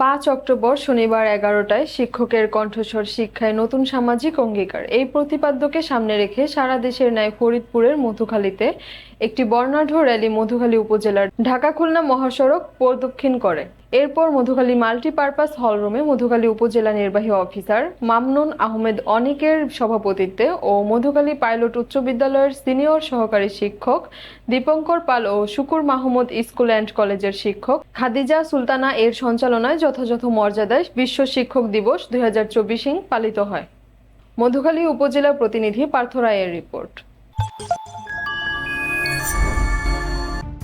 পাঁচ অক্টোবর শনিবার এগারোটায় শিক্ষকের কণ্ঠস্বর শিক্ষায় নতুন সামাজিক অঙ্গীকার। এই প্রতিপাদ্যকে সামনে রেখে সারা দেশের ন্যায় ফরিদপুরের মধুখালীতে একটি বর্ণাঢ্য র্যালি মধুখালী উপজেলার ঢাকা খুলনা মহাসড়ক প্রদক্ষিণ করে। এরপর মধুখালী মাল্টিপারপাস হলরুমে মধুখালী উপজেলা নির্বাহী অফিসার মামনুন আহমেদ অনিকের সভাপতিত্বে ও মধুখালী পাইলট উচ্চ বিদ্যালয়ের সিনিয়র সহকারী শিক্ষক দীপঙ্কর পাল ও শুকুর মাহমুদ স্কুল অ্যান্ড কলেজের শিক্ষক খাদিজা সুলতানা এর সঞ্চালনায় যথাযথ মর্যাদায় বিশ্ব শিক্ষক দিবস দুই পালিত হয়। মধুখালী উপজেলা প্রতিনিধি পার্থ রায়ের রিপোর্ট।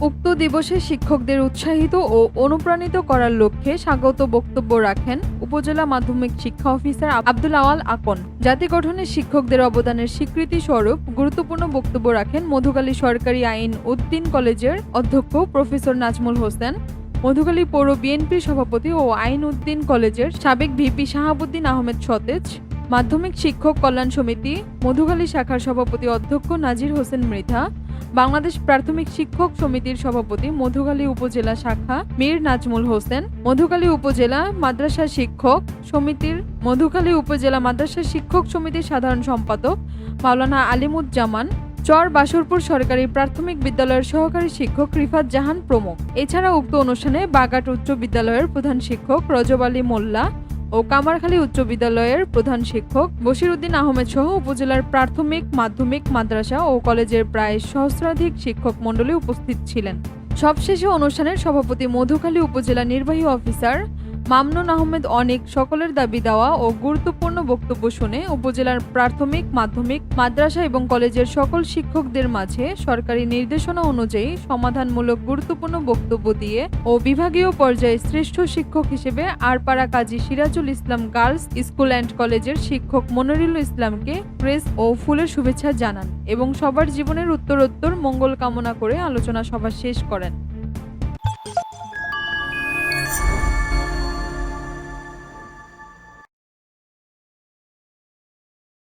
উক্ত দিবসে শিক্ষকদের উৎসাহিত ও অনুপ্রাণিত করার লক্ষ্যে স্বাগত বক্তব্য রাখেন উপজেলা মাধ্যমিক শিক্ষা অফিসার আব্দুল আওয়াল আকন। জাতি গঠনে শিক্ষকদের অবদানের স্বীকৃতি স্বরূপ গুরুত্বপূর্ণ বক্তব্য রাখেন মধুকালী সরকারি আইন উদ্দিন কলেজের অধ্যক্ষ প্রফেসর নাজমুল হোসেন। মধুখালী পৌর বিএনপির সভাপতি ও আইন উদ্দিন কলেজের সাবেক ভিপি শাহাবুদ্দিন আহমেদ সতেজ। মাধ্যমিক শিক্ষক কল্যাণ সমিতি, মধুখালী শাখার সভাপতি অধ্যক্ষ নাজির হোসেন মৃধা। বাংলাদেশ প্রাথমিক শিক্ষক সমিতির সভাপতি মধুখালী উপজেলা শাখা মীর নাজমুল হোসেন, মধুখালী উপজেলা মাদ্রাসা শিক্ষক সমিতির, মধুখালী উপজেলা মাদ্রাসা শিক্ষক সমিতির সাধারণ সম্পাদক মাওলানা আলিমুজ্জামান, চর বাসুরপুর সরকারি প্রাথমিক বিদ্যালয়ের সহকারী শিক্ষক রিফাত জাহান প্রমুখ। এছাড়া উক্ত অনুষ্ঠানে বাগাট উচ্চ বিদ্যালয়ের প্রধান শিক্ষক রজব আলী মোল্লা ও কামারখালী উচ্চ বিদ্যালয়ের প্রধান শিক্ষক বশিরউদ্দিন আহমেদ সহ উপজেলার প্রাথমিক, মাধ্যমিক, মাদ্রাসা ও কলেজের প্রায় সহস্রাধিক শিক্ষক মণ্ডলী উপস্থিত ছিলেন। সবশেষে অনুষ্ঠানের সভাপতি মধুখালী উপজেলা নির্বাহী অফিসার মামনুন আহমেদ অনেক সকলের দাবি দেওয়া ও গুরুত্বপূর্ণ বক্তব্য শুনে উপজেলার প্রাথমিক, মাধ্যমিক, মাদ্রাসা এবং কলেজের সকল শিক্ষকদের মাঝে সরকারি নির্দেশনা অনুযায়ী সমাধানমূলক গুরুত্বপূর্ণ বক্তব্য দিয়ে ও বিভাগীয় পর্যায়ে শ্রেষ্ঠ শিক্ষক হিসেবে Arpara Kazi Sirajul Islam girls school and কলেজের শিক্ষক মনিরুল ইসলামকে প্রেস ও ফুলের শুভেচ্ছা জানান এবং সবার জীবনের উত্তরোত্তর মঙ্গল কামনা করে আলোচনা সভা শেষ করেন।